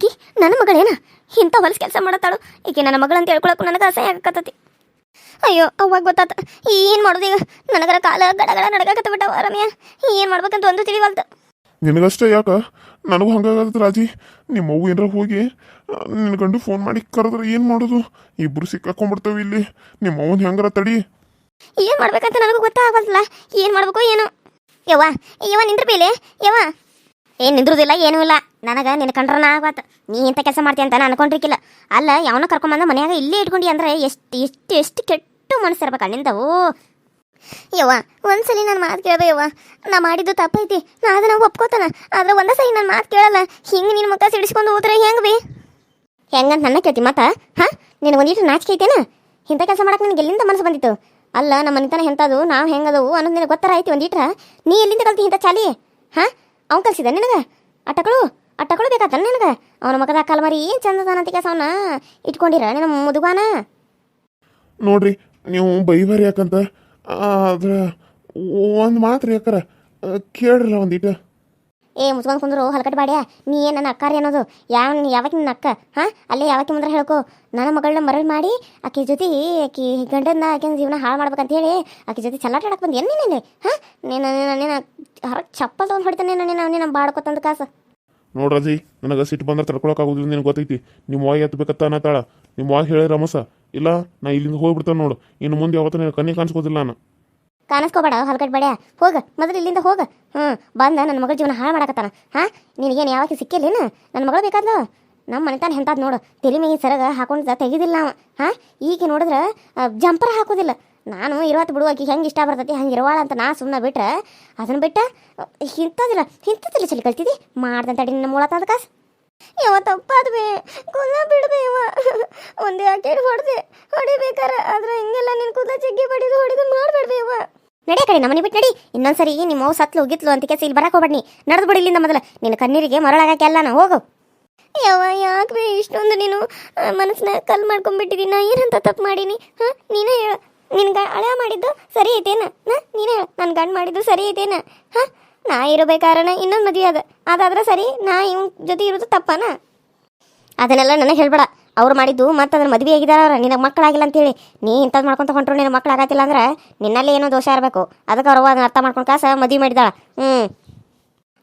ಈಕಿ ನನ್ನ ಮಗಳೇನ? ಇಂಥ ಹೊಲಸ್ ಕೆಲಸ ಮಾಡತ್ತಾಳು. ಈಕೆ ನನ್ನ ಮಗಳಂತ ಹೇಳ್ಕೊಳಕ್ಕೂ ನನಗೆ ಅಸಹ್ಯ ಆಗಕತ್ತತಿ. ಅಯ್ಯೋ ಅವಾಗ ಗೊತ್ತಾತ. ಏನು ಮಾಡೋದು ಈಗ? ನನಗರ ಕಾಲ ಗಡಗಡ ನಡಗಕತ್ತ ಬಿಟ್ಟವ ರಮ್ಯ. ಏನು ಮಾಡ್ಬೇಕಂತ ಒಂದು ತಿಳಿವಲ್ತ ನಿನಗಷ್ಟೇ ಯಾಕ? ನನಗೂ ಹಂಗಾಗತ್ತ ರಾಜಿ. ನಿಮ್ಮ ಅವ್ವ ಏನಾರ ಹೋಗಿ ನಿನ್ನ ಗಂಡು ಫೋನ್ ಮಾಡಿ ಕರೆದ್ರೆ ಏನು ಮಾಡೋದು? ಇಬ್ರು ಸಿಕ್ಕಾಕೊಂಡ್ಬಿಡ್ತೇವೆ ಇಲ್ಲಿ. ನಿಮ್ಮ ಅವ್ವನ ಹೆಂಗಾರ ತಡಿ? ಏನು ಮಾಡ್ಬೇಕಂತ ನನಗೂ ಗೊತ್ತಾಗಲ್ಲ ಏನು ಮಾಡ್ಬೇಕು ಏನು. ಯವ್ವ ಯವ್ವ ನಿಂದ್ರ ಬೇಲೆ ಯವ್ವ. ಏನು ನಿಂದ್ರುದಿಲ್ಲ ಏನೂ ಇಲ್ಲ. ನನಗೆ ನಿನ್ನ ಕಂಡ್ರನ ಆಗತ್ತ ನೀ ಇಂಥ ಕೆಲಸ ಮಾಡ್ತೀಯ ಅಂತ ನಾನು ಅನ್ಕೊಂಡಿರ್ಕಿಲ್ಲ. ಅಲ್ಲ, ಯಾವನ ಕರ್ಕೊಂಬಂದ ಮನ್ಯಾಗ ಇಲ್ಲೇ ಇಟ್ಕೊಂಡಿ ಅಂದ್ರೆ ಎಷ್ಟು ಎಷ್ಟು ಎಷ್ಟು ಕೆಟ್ಟು ಮನಸ್ಸಿರ್ಬೇಕು ನಿಂದವು ಯವ್ವ, ಒಂದ್ಸಲಿ ನನ್ನ ಮಾತು ಕೇಳ್ದ ಯವ್ವ. ನಾ ಮಾಡಿದ್ದು ತಪ್ಪೈತಿ. ನಾ ಅದನ್ನ ಒಪ್ಕೋತಾನ. ಆದ್ರೆ ಒಂದೇ ಸಲ ನನ್ನ ಮಾತು ಕೇಳಲ್ಲ. ಹಿಂಗೆ ನಿನ್ನ ಮುಖ ಸಿಡಿಸ್ಕೊಂಡು ಹೋದ್ರೆ ಹೆಂಗೆ ಬಿ? ಹೆಂಗಂತ ನನ್ನ ಕೇಳ್ತಿ ಮತ್ತ ಹಾ ನಿನ್ನ ಒಂದಿಟ್ಟು ನಾಚಿಕೆ ಐತೇನ? ಇಂಥ ಕೆಲಸ ಮಾಡಕ್ಕೆ ನನಗೆ ಎಲ್ಲಿಂದ ಮನಸ್ಸು ಬಂದಿತ್ತು? ಅಲ್ಲ, ನಮ್ಮ ಮನಿತನ ಎಂಥದು ನಾವು ಹೆಂಗದವು ಅನ್ನೋದು ನಿನಗೆ ಗೊತ್ತಾರ ಐತಿ ಒಂದಿಟ್ರ ನೀ ಎಲ್ಲಿಂದ ಕಲ್ತಿ ಇಂಥ ಚಾಲಿ? ಹಾ, ಅವ್ನು ಕಲ್ಸಿದ ನಿನಗೆ? ಅಟ್ಟಗಳು ಅಟ್ಟಗಳು ಬೇಕಾತ ನಿನಗೆ? ಅವನ ಮಗದ ಕಾಲ ಮರಿ ಏನು ಚಂದದಾನ ಅಂತ ಕೆಲಸ ಅವನ್ನ ಇಟ್ಕೊಂಡಿರ ನಿನ್ನ ಮುದುಗಾನ ನೋಡ್ರಿ ನೀವು ಬೈಬಾರಿ ಯಾಕಂತ? ಆದ್ರೆ ಒಂದು ಮಾತ್ರ ಯಾಕಾರ ಕೇಳ್ರಲ್ಲ ಒಂದಿಟ. ಏ ಮುಚ್ಕೊಂಡು ಕುಂದ್ರು ಹಲಕಟ್ ಬಾಡ್ಯ ನೀ ಏನು ನನ್ನ ಅಕ್ಕಾರಿ ಅನ್ನೋದು? ಯಾವ ಯಾವಾಗ ನಿನ್ನ ಅಕ್ಕ? ಹಾಂ ಅಲ್ಲೇ ಯಾವಾಗ ಮುಂದ್ರೆ ಹೇಳ್ಕೊ? ನನ್ನ ಮಗಳನ್ನ ಮರಳಿ ಮಾಡಿ ಆಕೆ ಜೊತೆ ಆಕಿ ಗಂಡನ ಆಕಿನ ಜೀವನ ಹಾಳು ಮಾಡ್ಬೇಕಂತ ಹೇಳಿ ಆಕೆ ಜೊತೆ ಚಲ್ಲಾಟ ಆಡಕ್ಕೆ ಬಂದು ಏನು ನೀನು ಹಾಂ ನೀನು ನೀನು ನೀನು ಹೊರಗೆ ಚಪ್ಪಲ್ ತೊಗೊಂಡು ಹೊಡಿತಾನೆ ನೀನು? ನೀನು ನೀನು ಬಾಡ್ಕೊತಂದು ಕಾಸು. ನೋಡ್ರಾಜಿ ನನಗೆ ಸಿಟ್ಟು ಬಂದ್ರೆ ತಡ್ಕೊಳಕ್ಕಾಗೋದಿಲ್ಲ ನಿನಗೆ ಗೊತ್ತೈತಿ. ನಿಮ್ಮ ವಾಯಿ ಎತ್ತಬೇಕತ್ತ ಅನ್ನತಾಳ ನಿಮ್ಮ ವಾಯಿ ಹೇಳಿ ರಮಸ ಇಲ್ಲ, ನಾ ಇಲ್ಲಿಂದ ಹೋಗ್ಬಿಡ್ತಾನೆ ನೋಡು. ಇನ್ನು ಮುಂದೆ ಯಾವತ್ತೂ ನಿನಗೆ ಕಣ್ಣಿ ಕಾಣಿಸ್ಕೋದಿಲ್ಲ ನಾನು. ಕಾಣಿಸ್ಕೋಬೇಡ, ಹಲ್ಕಟ್ ಬೇಡ. ಹೋಗ, ಮೊದಲು ಇಲ್ಲಿಂದ ಹೋಗ. ಹ್ಞೂ ಬಂದ ನನ್ನ ಮಗಳ ಜೀವನ ಹಾಳು ಮಾಡಕತ್ತಾನ. ಹಾಂ, ನಿನಗೇನು ಯಾವಾಗ ಸಿಕ್ಕಿಲ್ಲೇನು ನನ್ನ ಮಗಳು ಬೇಕಾದ್ಲು? ನಮ್ಮ ಮನೆತಾನ ಹೆಂತಾದ್ ನೋಡು. ತಲೆ ಸರಗ ಹಾಕೊಂಡು ತೆಗಿದಿಲ್ಲ ಅವ. ಹಾಂ ಈಗ ನೋಡಿದ್ರೆ ಜಂಪರ್ ಹಾಕೋದಿಲ್ಲ. ನಾನು ಇರುವತ್ತು ಬಿಡು ಆಕಿ ಹೆಂಗೆ ಇಷ್ಟ ಬರ್ತೈತಿ, ಹಂಗೆ ಇರುವಾಳ ಅಂತ ನಾ ಸುಮ್ಮನೆ ಬಿಟ್ರೆ, ಅದನ್ನ ಬಿಟ್ಟ ಇಂಥದಿಲ್ಲ ಇಂಥದಿಲ್ಲ ಚಲಿ ಕಲ್ತಿದ್ದಿ ಮಾಡ್ದಂತಡಿ ನಿನ್ನ ಮೂಳತ್ತಾದ ಕಾಸು. ಯಾವ ತಪ್ಪಾದ ಬೇ ಕುಲ್ಲ ಇವ ಒಂದೇ ಕೇಳಿ ಹೊಡೆದೆ, ಹೊಡಿಬೇಕಾರ, ಆದ್ರೆ ಹಿಂಗೆಲ್ಲ ನಿನ್ ಕೂದಲ ಜಗ್ಗಿ ಬಡಿದು ಹೊಡಿದು ಇವ ನಡೆ ಕಡೆ, ನಮ್ಮನೆ ಬಿಟ್ಟು ನಡಿ. ಇನ್ನೊಂದ್ಸರಿ ನಿಮ್ಮ ಅವು ಸತ್ಲು ಹೋಗಿತ್ಲು ಅಂತ ಕೆಲಸ ಇಲ್ಲಿ ಬರಕ್ ಹೋಗ್ಬೇಡಿ ನಡೆದು ಬಿಡಿ ಇಲ್ಲಿಂದ ಮೊದಲ. ನಿನ್ನ ಕಣ್ಣೀರಿಗೆ ಮರಳಾಗಕ್ಕೆ ಎಲ್ಲ ನಾ ಹೋಗು. ಯವ್ವ ಯಾಕೆ ಇಷ್ಟೊಂದು ನೀನು ಮನಸ್ಸನ್ನ ಕಲ್ ಮಾಡ್ಕೊಂಡ್ಬಿಟ್ಟಿದ್ದೀನಿ ನಾ ಏನಂತ ತಪ್ಪು ಮಾಡೀನಿ? ಹಾಂ, ನೀನೇ ಹೇಳು. ನಿನ್ನ ಗ ಹಳೆ ಮಾಡಿದ್ದು ಸರಿ ಐತೇನ? ನೀನೇ ಹೇಳು. ನನ್ನ ಗಂಡು ಮಾಡಿದ್ದು ಸರಿ ಐತೇನ? ಹಾಂ? ನಾ ಇರಬೇಕಾರಣ ಇನ್ನೊಂದು ಮದುವೆ ಅದ. ಅದಾದ್ರೆ ಸರಿ, ನಾ ಇವ್ ಜೊತೆ ಇರೋದು ತಪ್ಪನ? ಅದನ್ನೆಲ್ಲ ನನಗೆ ಹೇಳ್ಬೇಡ. ಅವ್ರು ಮಾಡಿದ್ದು ಮತ್ತೆ ಅದ್ರ ಮದುವೆ ಆಗಿದಾರ ನಿನಗೆ ಮಕ್ಕಳಾಗಿಲ್ಲ ಅಂತೇಳಿ. ನೀ ಇಂಥದ್ದು ಮಾಡ್ಕೊಂತ ಹೊಂಟ್ರು ನಿನ್ನ ಮಕ್ಕಳು ಆಗತ್ತಿಲ್ಲ ಅಂದ್ರೆ ನಿನ್ನಲ್ಲಿ ಏನೋ ದೋಷ ಇರಬೇಕು. ಅದಕ್ಕೆ ಅವ್ರು ಅದನ್ನ ಅರ್ಥ ಮಾಡ್ಕೊಂಡು ಕಾಸ ಮದುವೆ ಮಾಡಿದಾಳ ಹ್ಞೂ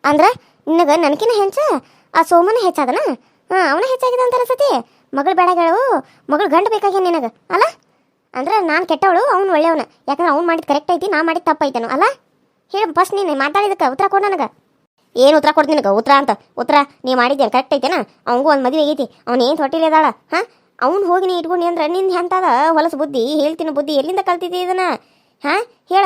ಅಂದ್ರೆ ನಿನಗೆ ನನಕಿನ ಹೆಂಚ? ಆ ಸೋಮನ ಹೆಚ್ಚಾದನ? ಹಾಂ, ಅವನ ಹೆಚ್ಚಾಗಿದೆ ಅಂತ ಅನ್ಸತಿ ಮಗಳು ಬೇಡಗಳು ಮಗಳು ಗಂಡು ಬೇಕಾಗಿ ನಿನಗೆ. ಅಲ್ಲ? ಅಂದ್ರೆ ನಾನು ಕೆಟ್ಟವಳು, ಅವ್ನು ಒಳ್ಳೆಯವನು. ಯಾಕಂದ್ರೆ ಅವ್ನು ಮಾಡಿದ ಕರೆಕ್ಟ್ ಐತಿ, ನಾ ಮಾಡಿದ ತಪ್ಪೈತೇನು ಅಲ್ಲ? ಹೇಳು ಫಸ್ಟ್ ನೀನು ಮಾತಾಡಿದಕ್ಕೆ ಉತ್ತರ ಕೊಡು ನನಗೆ. ಏನು ಉತ್ತರ ಕೊಡ್ತೀನಿ ನಿನಗೆ? ಉತ್ತರ ಅಂತ. ಉತ್ತರ, ನೀ ಮಾಡಿದ್ಯ ಕರೆಕ್ಟ್ ಐತೇನ? ಅವಂಗೂ ಒಂದು ಮದುವೆ ಆಗೈತಿ ಅವ್ನು ಏನು ತೊಟ್ಟಿಲಿ ಅದಾಳ? ಹಾಂ? ಅವ್ನು ಹೋಗಿ ನೀ ಇಟ್ಕೊಂಡು ಅಂದ್ರೆ ನಿನ್ನ ಎಂಥದ ಹೊಲಸು ಬುದ್ಧಿ, ಹೇಳ್ತೀನಿ ಬುದ್ಧಿ, ಎಲ್ಲಿಂದ ಕಲ್ತಿದ್ದೆ ಇದನ್ನ? ಹಾಂ? ಹೇಳ.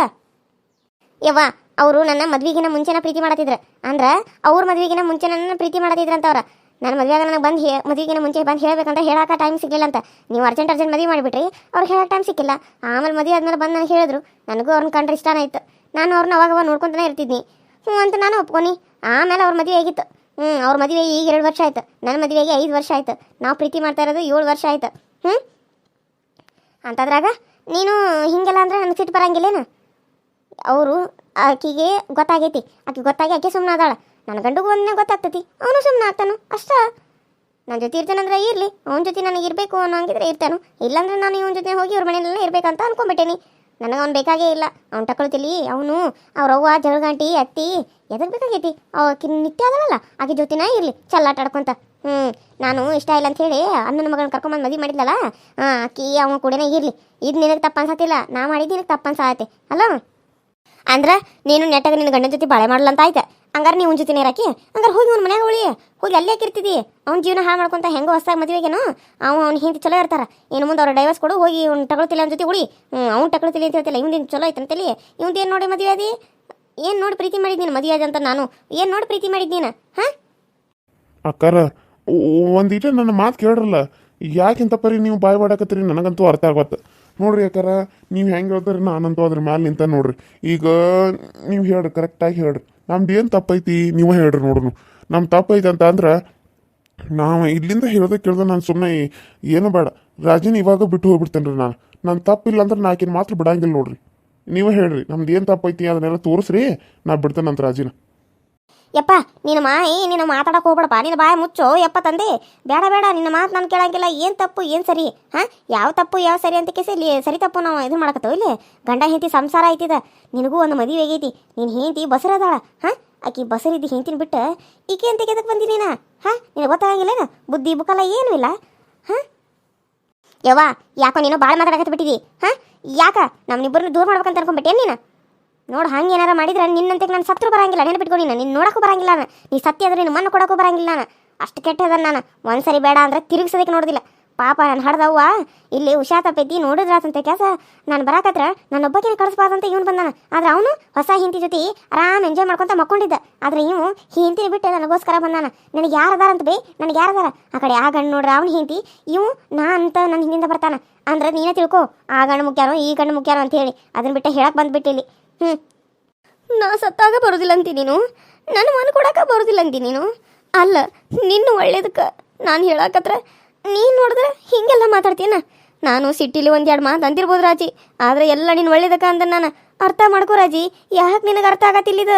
ಯವ್ವ, ಅವರು ನನ್ನ ಮದ್ವಿಗಿನ ಮುಂಚೆನ ಪ್ರೀತಿ ಮಾಡತ್ತಿದ್ರು. ಅಂದ್ರೆ ಅವ್ರ ಮದ್ವಿಗಿನ ಮುಂಚೆ ನನ್ನ ಪ್ರೀತಿ ಮಾಡತ್ತಿದ್ರು ಅಂತವ್ರ ನನ್ನ ಆಗ ನನಗೆ ಬಂದು ಹೇ, ಮದುವೆಗಿನ ಮುಂಚೆ ಬಂದು ಹೇಳಬೇಕಂತ ಹೇಳಕ್ಕೆ ಟೈಮ್ ಸಿಗಲಿಲ್ಲ ಅಂತ. ನೀವು ಅರ್ಜೆಂಟ್ ಅರ್ಜೆಂಟ್ ಮದುವೆ ಮಾಡಿಬಿಟ್ರಿ ಅವ್ರಿಗೆ ಹೇಳಕ್ಕೆ ಟೈಮ್ ಸಿಕ್ಕಿಲ್ಲ. ಆಮೇಲೆ ಮದುವೆ ಆದ್ಮೇಲೆ ಬಂದು ನನಗೆ ಹೇಳಿದ್ರು. ನನಗೂ ಅವ್ರನ್ನ ಕಂಡ್ರೆ ಇಷ್ಟನೇ ಆಯ್ತು. ನಾನು ಅವ್ರನ್ನ ಅವಾಗ ನೋಡ್ಕೊತಾನೆ ಇರ್ತಿದ್ನಿ. ಹ್ಞೂ ಅಂತ ನಾನು ಒಪ್ಕೊನಿ. ಆಮೇಲೆ ಅವ್ರ ಮದುವೆ ಆಗಿತ್ತು. ಹ್ಞೂ ಅವ್ರ ಮದುವೆ ಈಗ ಎರಡು ವರ್ಷ ಆಯ್ತು. ನನ್ನ ಮದುವೆಗೆ ಐದು ವರ್ಷ ಆಯ್ತು. ನಾವು ಪ್ರೀತಿ ಮಾಡ್ತಾ ಇರೋದು ಏಳು ವರ್ಷ ಆಯ್ತು. ಹ್ಞೂ ಅಂತದ್ರಾಗ ನೀನು ಹಿಂಗೆಲ್ಲ ಅಂದ್ರೆ ನನಗೆ ಸಿಟ್ಟು ಬರಂಗಿಲ್ಲೇನು? ಅವರು ಆಕೆಗೆ ಗೊತ್ತಾಗೈತಿ. ಆಕೆ ಗೊತ್ತಾಗಿ ಆಕೆ ಸುಮ್ಮನೆ ಅದಾಳ. ನನ್ನ ಗಂಡುಗೂ ಒಂದೇ ಗೊತ್ತಾಗ್ತತಿ. ಅವನು ಸುಮ್ಮನೆ ಆಗ್ತಾನು. ಅಷ್ಟ. ನನ್ನ ಜೊತೆ ಇರ್ತಾನಂದ್ರೆ ಇರಲಿ. ಅವನ ಜೊತೆ ನನಗೆ ಇರಬೇಕು ಅನ್ನೋ ಹಂಗಿದ್ರೆ ಇರ್ತಾನು. ಇಲ್ಲಾಂದ್ರೆ ನಾನು ಇವನ ಜೊತೆ ಹೋಗಿ ಅವ್ರ ಮನೆಯಲ್ಲೆಲ್ಲ ಇರಬೇಕಂತ ಅನ್ಕೊಂಬಿಟ್ಟೇನಿ. ನನಗೆ ಅವ್ನು ಬೇಕಾಗೇ ಇಲ್ಲ. ಅವ್ನು ತಕೊಳ್ತಿಲಿ ಅವನು, ಅವ್ರ ಅವ್ವ, ಜಗಳಗಂಟಿ, ಅತ್ತಿ ಎದಕ್ಕೆ ಬೇಕಾಗೈತಿ? ಅವಕ್ಕೆ ನಿತ್ಯ ಆಗಲ್ಲ ಆಕೆ ಜೊತೆನೇ ಇರಲಿ. ಚಲ್ಲಾಟ ಆಡ್ಕೊಂತ. ಹ್ಞೂ ನಾನು ಇಷ್ಟ ಇಲ್ಲ ಅಂತ ಹೇಳಿ ಅಣ್ಣನ ಮಗಳನ್ನ ಕರ್ಕೊಂಬಂದು ಮದುವೆ ಮಾಡಿದ್ಲಲ್ಲ? ಹಾಂ, ಆಕಿ ಅವನ ಕೂಡನೇ ಇರಲಿ. ಇದು ನಿನಗೆ ತಪ್ಪು ಅನ್ಸತ್ತಿಲ್ಲ. ನಾ ಮಾಡಿದ್ದು ನಿನಗೆ ತಪ್ಪು ಅನ್ಸಾತಿ ಅಲ್ಲ ಅಂದ್ರೆ ನೀನು ನೆಟ್ಟಾಗ ನಿನ್ನ ಗಂಡನ ಜೊತೆ ಬಾಳೆ ಮಾಡಲ್ಲ ಅಂತ ಆಯ್ತು ಹಂಗಾರೆ ನೀವು ಜೊತೆ ಇರಾಕಿ ಹಂಗಾರೆ ಹೋಗಿ ಅವ್ನ ಮನ್ಯಾಗ ಉಳಿ ಹೋಗಿ ಅಲ್ಲೇ ಕಿರ್ತಿದ್ದಿ ಅವ್ನ ಜೀವನ ಹಾಳು ಮಾಡ್ಕೊಂತ ಹೆಂಗೋ ಹೊಸ ಮದುವೆಗೇನು, ಅವ ಅವ್ನ ಹಿಂದೆ ಚಲೋ ಇರ್ತಾರ. ಏನು ಮುಂದೆ ಅವ್ರ ಡೈವರ್ಸ್ ಕೊಡು, ಹೋಗಿ ಅವ್ನು ತಗೊಳ್ತಿಲ್ಲ ಅವ್ನ ಜೊತೆ ಉಳಿ. ಅವ್ನು ತಗೊಳ್ತಿಲ್ಲ ಅಂತ ಹೇಳ್ತಿಲ್ಲ ಇವ್ನು ಚಲೋ ಐತೆ ಅಂತೇಳಿ ಇವ್ನು ಏನು ನೋಡಿ ಮದುವೆ ಅದಿ ಏನು ನೋಡಿ ಪ್ರೀತಿ ಮಾಡಿದ್ದೀನಿ ಮದುವೆ ಅಂತ ನಾನು? ಏನು ನೋಡಿ ಪ್ರೀತಿ ಮಾಡಿದ್ದೀನಿ ಹಾಂ? ಒಂದು ಒಂದಿಟ ನನ್ನ ಮಾತು ಕೇಳ್ರಲ್ಲ. ಯಾಕಿಂತ ಪರಿ ನೀವು ಬಾಯ್ ಮಾಡಾಕತ್ತೀರಿ ನನಗಂತೂ ಅರ್ಥ ಆಗತ್ತೆ ನೋಡ್ರಿ ಯಾಕಾರ ನೀವು ಹೆಂಗೆ ಹೇಳ್ತಾರೆ ನಾನಂತೂ ಅದ್ರ ಮ್ಯಾಲೆ ನಿಂತ ನೋಡ್ರಿ. ಈಗ ನೀವು ಹೇಳ್ರಿ ಕರೆಕ್ಟಾಗಿ ಹೇಳ್ರಿ. ನಮ್ದು ಏನು ತಪ್ಪೈತಿ? ನೀವೇ ಹೇಳ್ರಿ ನೋಡೋನು ನಮ್ಮ ತಪ್ಪೈತಿ ಅಂತ ಅಂದ್ರೆ, ನಾವು ಇಲ್ಲಿಂದ ಹೇಳ್ದೆ ಕೇಳ್ದೆ ನಾನು ಸುಮ್ಮನೆ ಏನು ಬೇಡ. ರಾಜಿನ ಇವಾಗ ಬಿಟ್ಟು ಹೋಗ್ಬಿಡ್ತೇನೆ ರೀ ನಾನು. ನನ್ನ ತಪ್ಪಿಲ್ಲ ಅಂದ್ರೆ ನಾ ಆಕಿನ ಮಾತ್ರ ಬಿಡಂಗಿಲ್ಲ ನೋಡ್ರಿ. ನೀವೇ ಹೇಳ್ರಿ ನಮ್ದು ಏನು ತಪ್ಪೈತಿ ಅದನ್ನೆಲ್ಲ ತೋರಿಸ್ರಿ, ನಾ ಬಿಡ್ತೇನೆ ಅಂತ ರಾಜಿನ. ಯಪ್ಪ, ನಿನ್ನ ಮಾಯಿ ನಿನ್ನ ಮಾತಾಡಕ್ಕೆ ಹೋಗ್ಬೇಡಪ್ಪ. ನಿನ್ನ ಬಾಯಿ ಮುಚ್ಚು. ಯಪ್ಪ ತಂದೆ, ಬೇಡ ಬೇಡ, ನಿನ್ನ ಮಾತು ನಾನು ಕೇಳಂಗಿಲ್ಲ. ಏನು ತಪ್ಪು, ಏನು ಸರಿ? ಹಾಂ? ಯಾವ ತಪ್ಪು, ಯಾವ ಸರಿ ಅಂತ ಕೇಸಿ ಇಲ್ಲಿ ಸರಿ ತಪ್ಪು ನಾವು ಇದು ಮಾಡಕತ್ತೇವೆ ಇಲ್ಲಿ? ಗಂಡ, ಹೆಂಡತಿ ಸಂಸಾರ ಐತಿದ ನಿನಗೂ ಒಂದು ಮದುವೆ ಆಗೈತಿ. ನೀನು ಹೆಂಡತಿ ಬಸರದಾಳ. ಹಾಂ? ಆಕಿ ಬಸರಿದ್ದು ಹೆಂಡತಿನ ಬಿಟ್ಟು ಈಕೆ ಅಂತ ಕೆದಕ್ಕೆ ಬಂದಿ ನೀನು? ಹಾಂ? ನಿನಗೆ ಏನು? ಬುದ್ಧಿ ಬುಕ್ಕಲ್ಲ ಏನೂ ಇಲ್ಲ. ಹಾಂ? ಯವ್ವ, ಯಾಕೋ ನೀನು ಭಾಳ ಮಾತಾಡಕತ್ತ ಬಿಟ್ಟಿದಿ ಹಾಂ? ಯಾಕ? ನಮ್ಮನಿಬ್ಬರನ್ನ ದೂರ ಮಾಡ್ಬೇಕಂತ ಅನ್ಕೊಂಡ್ಬಿಟ್ಟೇನು ನೀನು? ನೋಡು, ಹಂಗೆ ಏನಾರ ಮಾಡಿದ್ರೆ ನಿನ್ನಂತೆ ನಾನು ಸತ್ರು ಬರಂಗಿಲ್ಲ, ನೆನಪಿಟ್ಕೊ ನೀನು. ನಿನ್ನ ನೋಡಕ್ಕೂ ಬರಂಗಿಲ್ಲ ನಾನು. ನೀ ಸತ್ಯ ಆದ್ರೆ ನಿನ್ನ ಮಣ್ಣು ಕೊಡಕ್ಕೂ ಬರಂಗಿಲ್ಲ ನಾನು. ಅಷ್ಟು ಕೆಟ್ಟದ ನಾನು. ಒಂದ್ಸರಿ ಬೇಡ ಅಂದ್ರೆ ತಿರುಗಿಸೋದಕ್ಕೆ ನೋಡೋದಿಲ್ಲ. ಪಾಪ, ನಾನು ಹಡ್ದವ್ವ. ಇಲ್ಲಿ ಉಷಾ ತಪ್ಪೈತಿ, ನೋಡಿದ್ರಾತಂತೆ ಕೆಲಸ. ನಾನು ಬರಾಕತ್ರ ನನ್ನ ಒಬ್ಬಕಿನ ಕಳಿಸ್ಬಾರ್ದಂತ ಇವನು ಬಂದಾನ. ಆದ್ರೆ ಅವನು ಹೊಸ ಹಿಂತಿ ಜೊತೆ ಆರಾಮ್ ಎಂಜಾಯ್ ಮಾಡ್ಕೊಂತ ಮಕ್ಕೊಂಡಿದ್ದ. ಆದ್ರೆ ಇವು ಹಿಂತಿನ ಬಿಟ್ಟು ನನಗೋಸ್ಕರ ಬಂದಾನ. ನನಗೆ ಯಾರದಾರ ಅಂತ ಬೇ, ನನಗೆ ಯಾರದಾರ ಆ ಕಡೆ ಆ ಗಂಡು ನೋಡ್ರ ಅವ್ನು ಹಿಂತಿ ಇವು ನಾ ಅಂತ ನನ್ನ ಹಿಂದಿಂದ ಬರ್ತಾನ. ಅಂದ್ರೆ ನೀನೇ ತಿಳ್ಕೊ, ಆ ಗಂಡು ಮುಖ್ಯಾನೋ, ಈ ಗಂಡು ಮುಖ್ಯಾನೋ ಅಂತ ಹೇಳಿ. ಅದನ್ನ ಬಿಟ್ಟು ಹೇಳಕ್ ಬಂದ್ಬಿಟ್ಟಿಲ್ಲಿ. ಹ್ಞೂ ನಾ ಸತ್ತಾಗ ಬರೋದಿಲ್ಲ ಅಂತಿ ನೀನು ನನ್ನ ಮನ ಕೊಡಕ ಬರೋದಿಲ್ಲ ಅಂತಿ ನೀನು? ಅಲ್ಲ, ನಿನ್ನ ಒಳ್ಳೇದಕ್ಕೆ ನಾನು ಹೇಳಾಕತ್ರ ನೀನು ನೋಡಿದ್ರೆ ಹಿಂಗೆಲ್ಲ ಮಾತಾಡ್ತೀನ ನಾನು ಸಿಟ್ಟಿಲಿ ಒಂದೆರಡು ಮಾತು ಅಂತಿರ್ಬೋದು ರಾಜಿ. ಆದರೆ ಎಲ್ಲ ನಿನ್ನ ಒಳ್ಳೇದಕ್ಕ ಅಂದ ನಾನು. ಅರ್ಥ ಮಾಡ್ಕೋ ರಾಜಿ. ಯಾಕೆ ನಿನಗೆ ಅರ್ಥ ಆಗತ್ತಿಲ್ಲಿದ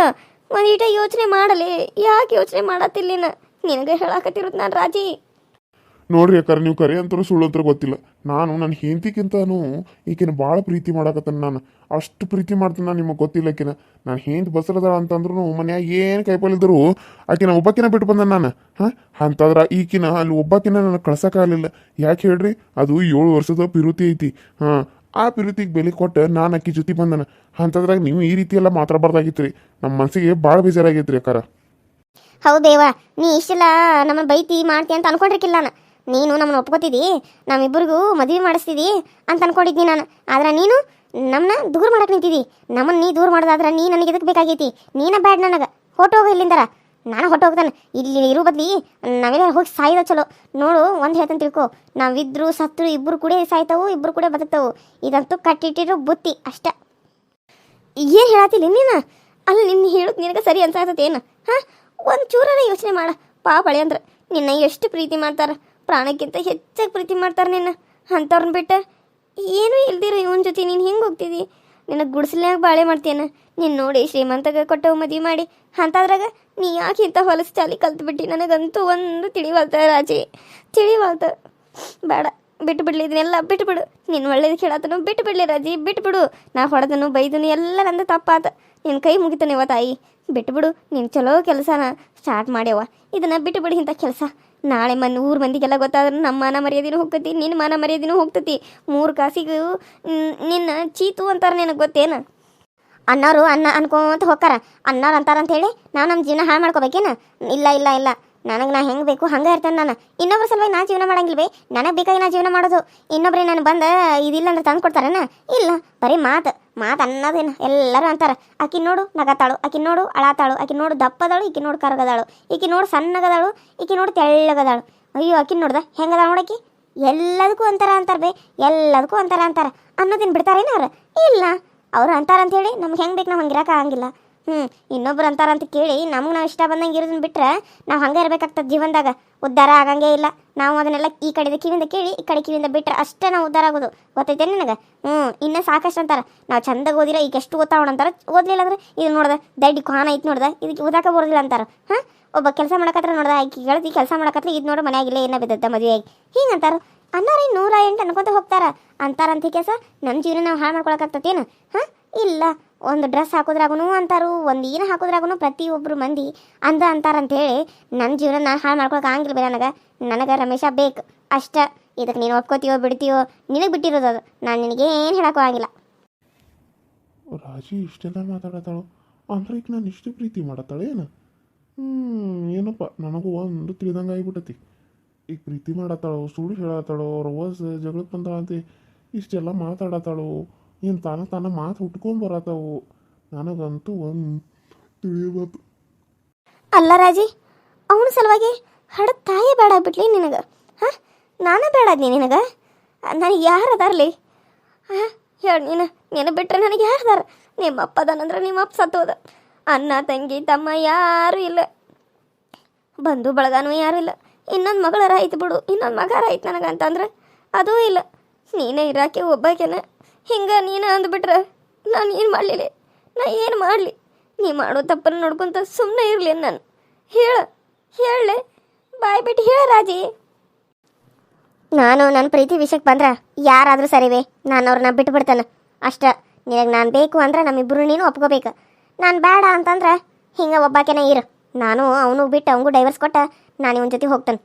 ಒಂದೀಟ ಯೋಚನೆ ಮಾಡಲಿ. ಯಾಕೆ ಯೋಚನೆ ಮಾಡತ್ತಿಲ್ಲ ನಿನಗೆ ಹೇಳಕತ್ತಿರೋದು ನಾನು ರಾಜಿ. ನೋಡ್ರಿ ಅಕ್ಕಾರ, ನೀವು ಕರೆ ಅಂತರೂ ಸುಳ್ಳು ಅಂತ ಗೊತ್ತಿಲ್ಲ. ನಾನು ನನ್ನ ಹೆಂಡತಿಗಿಂತನೂ ಈಕಿನ ಭಾಳ ಪ್ರೀತಿ ಮಾಡಕತ್ತಾನ ನಾನು. ಅಷ್ಟು ಪ್ರೀತಿ ಮಾಡ್ತೀನಿ ನಾನು ನಿಮಗೆ ಗೊತ್ತಿಲ್ಲ ಆಕಿನ ನಾನು ಹೆಂಡ್ತಿ ಬಸರದಾಳ ಅಂತಂದ್ರೂ ಮನ್ಯಾಗ ಏನು ಕೈಪಲ್ಲಿದ್ದರು ಆಕಿನ ಒಬ್ಬಾಕಿನ ಬಿಟ್ಟು ಬಂದ ನಾನು. ಹಾಂ? ಅಂತಂದ್ರೆ ಈಕಿನ ಅಲ್ಲಿ ಒಬ್ಬಾಕಿನ ನನಗೆ ಕಳ್ಸೋಕ್ಕಾಗಲಿಲ್ಲ ಯಾಕೆ ಹೇಳ್ರಿ? ಅದು ಏಳು ವರ್ಷದ ಪಿರುತಿ ಐತಿ. ಹಾಂ? ಆ ಪಿರುತಿಗೆ ಬೆಲೆ ಕೊಟ್ಟು ನಾನು ಅಕ್ಕಿ ಜೊತೆ ಬಂದನ. ಅಂತದ್ರಾಗ ನೀವು ಈ ರೀತಿ ಎಲ್ಲ ಮಾತಾಡಬಾರ್ದಾಗಿತ್ತು ರೀ ನಮ್ಮ ಮನಸ್ಸಿಗೆ ಭಾಳ ಬೇಜಾರಾಗಿತ್ತು ರೀ ಅಕ್ಕಾರ. ಹೌದೇವ, ನೀ ಇಷ್ಟೆಲ್ಲ ನಮ್ಮ ಬೈತಿ ಮಾಡ್ತಿ ಅಂತ ಅನ್ಕೊಂಡಿರ್ಕಿಲ್ಲ ನಾನು. ನೀನು ನಮ್ಮನ್ನ ಒಪ್ಕೋತಿದ್ದಿ ನಮ್ಮಿಬ್ಬರಿಗೂ ಮದುವೆ ಮಾಡಿಸ್ತಿದ್ದಿ ಅಂತ ಅನ್ಕೊಂಡಿದ್ದೀನಿ ನಾನು. ಆದ್ರೆ ನೀನು ನಮ್ಮನ್ನ ದೂರ ಮಾಡಕ್ಕೆ ನಿಂತಿದ್ದಿ ನಮ್ಮನ್ನ ನೀ ದೂರ ಮಾಡೋದಾದ್ರೆ ನೀ ನನಗೆ ಇದಕ್ಕೆ ಬೇಕಾಗೈತಿ? ನೀನ ಬ್ಯಾಡ್ ನನಗೆ. ಹೊಟ್ಟೋಗ ಇಲ್ಲಿಂದರ. ನಾನು ಹೊಟ್ಟೋಗ್ತಾನೆ ಇಲ್ಲಿ ಇರೋ ಬದ್ಲಿ ನಾವೆಲ್ಲ ಹೋಗಿ ಸಾಯ್ದ ಚಲೋ. ನೋಡು, ಒಂದು ಹೇಳ್ತಾನೆ ತಿಳ್ಕೊ. ನಾವಿದ್ರು ಸತ್ರು ಇಬ್ಬರು ಕೂಡ ಸಾಯ್ತಾವು ಇಬ್ಬರು ಕೂಡ ಬದುಕ್ತಾವು. ಇದಂತೂ ಕಟ್ಟಿಟ್ಟಿರೋ ಬುತ್ತಿ ಅಷ್ಟ. ಏನು ಹೇಳತ್ತಿಲ್ಲ ನೀನು? ಅಲ್ಲಿ ನಿನ್ನ ಹೇಳೋದು ನಿನಗೆ ಸರಿ ಅನ್ಸಾತತೇನು? ಹಾಂ? ಒಂದು ಚೂರನ ಯೋಚನೆ ಮಾಡ. ಪಾಪ ಹಳೆ ಅಂದ್ರೆ ನಿನ್ನ ಎಷ್ಟು ಪ್ರೀತಿ ಮಾಡ್ತಾರೆ? ಪ್ರಾಣಕ್ಕಿಂತ ಹೆಚ್ಚಾಗಿ ಪ್ರೀತಿ ಮಾಡ್ತಾರೆ ನಿನ್ನ. ಅಂಥವ್ರನ್ನ ಬಿಟ್ಟ ಏನೂ ಇಲ್ದಿರೋ ಇವನ ಜೊತೆ ನೀನು ಹಿಂಗೆ ಹೋಗ್ತಿದ್ದಿ ನಿನಗೆ ಗುಡಿಸಲ್ನಾಗ ಬಾಳೆ ಮಾಡ್ತೀಯನ ನೀನು ನೋಡಿ ಶ್ರೀಮಂತಗ ಕೊಟ್ಟವು ಮದುವೆ ಮಾಡಿ. ಅಂತಾದ್ರಾಗ ನೀ ಯಾಕೆ ಇಂಥ ಹೊಲಸು ಚಾಲಿ ಕಲ್ತ್ಬಿಟ್ಟು? ನನಗಂತೂ ಒಂದು ತಿಳಿವಲ್ತ ರಾಜಿ. ತಿಳಿವಲ್ತ ಬೇಡ, ಬಿಟ್ಟು ಬಿಡ್ಲಿ, ಇದನ್ನೆಲ್ಲ ಬಿಟ್ಟು ಬಿಡು. ನೀನು ಒಳ್ಳೇದು ಕೇಳತ್ತನು ಬಿಟ್ಟು ಬಿಡ್ಲಿ ರಾಜಿ, ಬಿಟ್ಟು ಬಿಡು. ನಾ ಹೊಡೆದನು ಬೈದನು ಎಲ್ಲ ನಂದು ತಪ್ಪಾತ. ನಿನ್ನ ಕೈ ಮುಗಿತಾನೆವ ತಾಯಿ. ಬಿಟ್ಟು ಬಿಡು, ನೀನು ಚಲೋ ಕೆಲಸನ ಸ್ಟಾರ್ಟ್ ಮಾಡ್ಯವ. ಇದನ್ನು ಬಿಟ್ಟು ಬಿಡು ಇಂಥ ಕೆಲಸ. ನಾಳೆ ಮನ್ ಊರು ಮಂದಿಗೆಲ್ಲ ಗೊತ್ತಾದ್ರೆ ನಮ್ಮ ಮಾನ ಮರ್ಯಾದಿನೂ ಹೋಗ್ತತಿ ನಿನ್ನ ಮಾನ ಮರ್ಯಾದಿನೂ ಹೋಗ್ತತಿ. ಮೂರು ಕಾಸಿಗೂ ನಿನ್ನ ಚೀತು ಅಂತಾರೆ ನಿನಗೆ ಗೊತ್ತೇನ? ಅನ್ನೋರು ಅನ್ನ ಅನ್ಕೊಂತ ಹೋಗ್ತಾರ ಅನ್ನೋರು ಅಂತಾರಂತ ಹೇಳಿ ನಾವು ನಮ್ಮ ಜೀವನ ಹಾಳು ಮಾಡ್ಕೋಬೇಕೇನ? ಇಲ್ಲ ಇಲ್ಲ ಇಲ್ಲ. ನನಗೆ ನಾ ಹೆಂಗೆ ಬೇಕು ಹಂಗೆ ಇರ್ತೇನೆ ನಾನು. ಇನ್ನೊಬ್ರ ಸಲುವಾಗಿ ನಾ ಜೀವನ ಮಾಡಂಗಿಲ್ವೇ ನನಗೆ ಬೇಕಾಗಿ ನಾ ಜೀವನ ಮಾಡೋದು. ಇನ್ನೊಬ್ರಿಗೆ ನಾನು ಬಂದ ಇದಿಲ್ಲ ಅಂದ್ರೆ ತಂದು ಕೊಡ್ತಾರೇನ? ಇಲ್ಲ. ಬರೀ ಮಾತು. ಮಾತು ಅನ್ನೋದೇನು. ಎಲ್ಲರೂ ಅಂತಾರೆ. ಆಕಿ ನೋಡು ನಗತಾಳು. ಆಕಿ ನೋಡು ಅಳಾತಾಳು. ಆಕಿ ನೋಡು ದಪ್ಪದಾಳು. ಈಕಿ ನೋಡು ಕರಗದಾಳು. ಈಕಿ ನೋಡು ಸಣ್ಣಗದಾಳು. ಈಕಿ ನೋಡು ತೆಳ್ಳಗದಾಳು. ಅಯ್ಯೋ, ಆಕಿ ನೋಡ್ದ? ಹೆಂಗದಾಳು ನೋಡಕ್ಕಿ ಎಲ್ಲದಕ್ಕೂ ಅಂತಾರ ಅಂತಾರೆ ಬೇ. ಎಲ್ಲದಕ್ಕೂ ಅಂತಾರ ಅಂತಾರೆ. ಅನ್ನೋದೇನು ಬಿಡ್ತಾರೇನ ಅವ್ರು? ಇಲ್ಲ. ಅವ್ರು ಅಂತಾರಂತ ಹೇಳಿ ನಮ್ಗೆ ಹೆಂಗೆ ಬೇಕು ನಾವು ಹಂಗೆ ಇರಕ್ಕೆ ಆಗಂಗಿಲ್ಲ. ಹ್ಞೂ ಇನ್ನೊಬ್ರು ಅಂತಾರಂತ ಕೇಳಿ ನಮ್ಗೆ ನಾವು ಇಷ್ಟ ಬಂದಂಗೆ ಇರೋದನ್ನ ಬಿಟ್ರೆ ನಾವು ಹಂಗೆ ಇರಬೇಕಾಗ್ತದೆ ಜೀವನದಾಗ. ಉದ್ಧಾರ ಆಗಂಗೇ ಇಲ್ಲ. ನಾವು ಅದನ್ನೆಲ್ಲ ಈ ಕಡೆದ ಕಿವಿಯಿಂದ ಕೇಳಿ, ಈ ಕಡೆ ಕಿವಿಂದ ಬಿಟ್ರೆ ಅಷ್ಟೇ ನಾವು ಉದ್ಧಾರ ಆಗೋದು. ಗೊತ್ತೈತೆ ನಿನಗೆ? ಹ್ಞೂ ಇನ್ನೂ ಸಾಕಷ್ಟು ಅಂತಾರೆ. ನಾವು ಚಂದಾಗ ಓದಿರ ಈಗ ಎಷ್ಟು ಓದ್ತಾವಣ ಅಂತಾರೆ. ಓದಲಿಲ್ಲ ಅಂದ್ರೆ ಇದು ನೋಡ್ದೆ ದಡ್ಡಿ ಕಾನ ಐತೆ ನೋಡ್ದೆ, ಇದಕ್ಕೆ ಓದಾಕ ಬರೋದಿಲ್ಲ ಅಂತಾರೆ. ಹಾಂ? ಒಬ್ಬ ಕೆಲಸ ಮಾಡಕತ್ರ ನೋಡ್ದ, ಆಕೆ ಗೆಳತಿ ಕೆಲಸ ಮಾಡಕತ್ರ ಇದು ನೋಡು ಮನೆಯಾಗಿಲ್ಲ ಏನ ಬಿದ್ದ ಮದುವೆಯಾಗಿ. ಹಿಂಗೆ ಅಂತಾರೆ. ಅನ್ನಾರ ನೂರ ಎಂಟು ಅನ್ಕೊಂತ ಹೋಗ್ತಾರ. ಅಂತಾರಂತ ಕೆಲಸ. ನಮ್ಮ ಜೀವನ ನಾವು ಹಾಳು ಮಾಡ್ಕೊಳಕತ್ತೇನು ಹಾಂ? ಇಲ್ಲ. ಒಂದು ಡ್ರೆಸ್ ಹಾಕೋದ್ರಾಗೂ ಅಂತಾರು, ಒಂದು ಏನು ಹಾಕೋದ್ರಾಗೂ ಪ್ರತಿಯೊಬ್ಬರು ಮಂದಿ ಅಂದ ಅಂತಾರಂತೇಳಿ ನನ್ನ ಜೀವನ ನಾನು ಹಾಳು ಮಾಡ್ಕೊಳಕ್ಕೆ ಆಗಂಗಿಲ್ಲ ಬೇ ನನಗೆ. ನನಗೆ ರಮೇಶ ಬೇಕು. ಅಷ್ಟ. ಇದಕ್ಕೆ ನೀನು ಒಪ್ಕೋತೀಯೋ ಬಿಡ್ತೀಯೋ ನಿನಗೆ ಬಿಟ್ಟಿರೋದು ಅದು. ನಾನು ನಿನಗೆ ಏನು ಹೇಳಕ್ಕೂ ಆಗಿಲ್ಲ ರಾಜಿ ಇಷ್ಟೆಲ್ಲ ಮಾತಾಡತ್ತಾಳು. ಅಂದ್ರೆ ಈಗ ನಾನು ಇಷ್ಟು ಪ್ರೀತಿ ಮಾಡತ್ತಾಳೆ ಏನು? ಏನಪ್ಪ, ನನಗೂ ಒಂದು ತಿಳಿದಂಗೆ ಆಗಿಬಿಟ್ಟತಿ. ಈಗ ಪ್ರೀತಿ ಮಾಡತ್ತಾಳು, ಸುಳ್ಳು ಹೇಳತ್ತಾಳು ರೋಸ್ ಜಗಳಕ್ಕೆ ಬಂದಾಳಂತೆ, ಇಷ್ಟೆಲ್ಲ ಮಾತಾಡತ್ತಾಳು. ಏನು ತಾನ ತಾನ ಮಾತು ಹುಟ್ಕೊಂಬರತ್ತಾವು ನನಗಂತೂ ಒಂದು ಅಲ್ಲ ರಾಜಿ, ಅವನ ಸಲುವಾಗಿ ಹಡ ತಾಯಿ ಬೇಡ ಬಿಡ್ಲಿ ನಿನಗೆ. ಹಾಂ? ನಾನು ಬೇಡ ನೀ ನಿನಗೆ. ನನಗೆ ಯಾರು ಅದಾರಲಿ? ಹಾಂ? ಹೇಳಿ ನೀನು. ನೀನು ಬಿಟ್ಟರೆ ನನಗೆ ಯಾರು ಅದಾರ? ನಿಮ್ಮ ಅಪ್ಪ ಅದಾನಂದ್ರೆ ನಿಮ್ಮ ಅಪ್ಪ ಸತ್ತೋದ ಅಣ್ಣ, ತಂಗಿ, ತಮ್ಮ ಯಾರೂ ಇಲ್ಲ. ಬಂಧು, ಬಳಗನೂ ಯಾರೂ ಇಲ್ಲ. ಇನ್ನೊಂದು ಮಗಳರ ಆಯ್ತು ಬಿಡು. ಇನ್ನೊಂದು ಮಗಾರ ಆಯ್ತು ನನಗೆ ಅಂತಂದ್ರೆ ಅದೂ ಇಲ್ಲ. ನೀನೇ ಇರಾಕೆ ಒಬ್ಬಾಕೆನ ಹಿಂಗೆ ನೀನು ಅಂದ್ಬಿಟ್ರೆ ನಾನು ಏನು ಮಾಡಲಿಲ್ಲ? ನಾ ಏನು ಮಾಡಲಿ? ನೀ ಮಾಡೋ ತಪ್ಪನ್ನು ನೋಡ್ಕೊಂತ ಸುಮ್ಮನೆ ಇರಲಿ ನಾನು. ಹೇಳು, ಹೇಳಲೆ? ಬಾಯ್ ಬಿಟ್ಟು ಹೇಳ ರಾಜಿ. ನಾನು ನನ್ನ ಪ್ರೀತಿ ವಿಷಯಕ್ಕೆ ಬಂದ್ರೆ ಯಾರಾದರೂ ಸರಿವೆ. ನಾನು ಅವ್ರನ್ನ ಬಿಟ್ಟು ಬಿಡ್ತಾನೆ ಅಷ್ಟ, ನಿನಗೆ ನಾನು ಬೇಕು ಅಂದ್ರೆ ನಮ್ಮಿಬ್ಬರು ನೀನು ಒಪ್ಕೋಬೇಕು. ನಾನು ಬೇಡ ಅಂತಂದ್ರೆ ಹಿಂಗೆ ಒಬ್ಬಾಕೆನ ಇರು. ನಾನು ಅವನು ಬಿಟ್ಟು ಅವನಿಗೂ ಡೈವರ್ಸ್ ಕೊಟ್ಟ ನಾನು ಇವನ ಜೊತೆ ಹೋಗ್ತಾನೆ.